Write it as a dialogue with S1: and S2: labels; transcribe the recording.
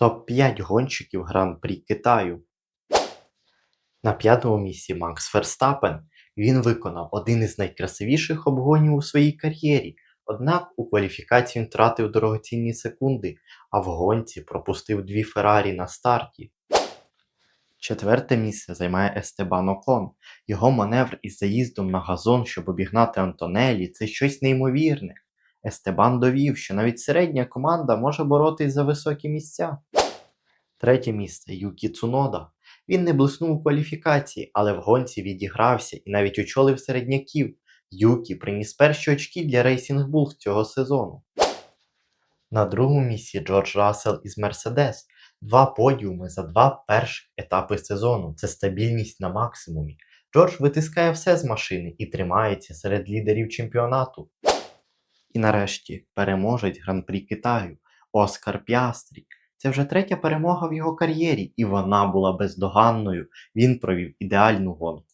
S1: Топ-5 гонщиків Гран-прі Китаю. На п'ятому місці Макс Ферстапен. Він виконав один із найкрасивіших обгонів у своїй кар'єрі. Однак у кваліфікації він втратив дорогоцінні секунди, а в гонці пропустив дві Феррарі на старті. Четверте місце займає Естебан Окон. Його маневр із заїздом на газон, щоб обігнати Антонелі, це щось неймовірне. Естебан довів, що навіть середня команда може боротись за високі місця. Третє місце Юкі Цунода. Він не блиснув у кваліфікації, але в гонці відігрався і навіть очолив середняків. Юкі приніс перші очки для Racing Bulls цього сезону. На другому місці Джордж Рассел із Мерседес. Два подіуми за два перших етапи сезону. Це стабільність на максимумі. Джордж витискає все з машини і тримається серед лідерів чемпіонату. І нарешті переможець Гран-прі Китаю Оскар Піастрі. Це вже третя перемога в його кар'єрі, і вона була бездоганною. Він провів ідеальну гонку.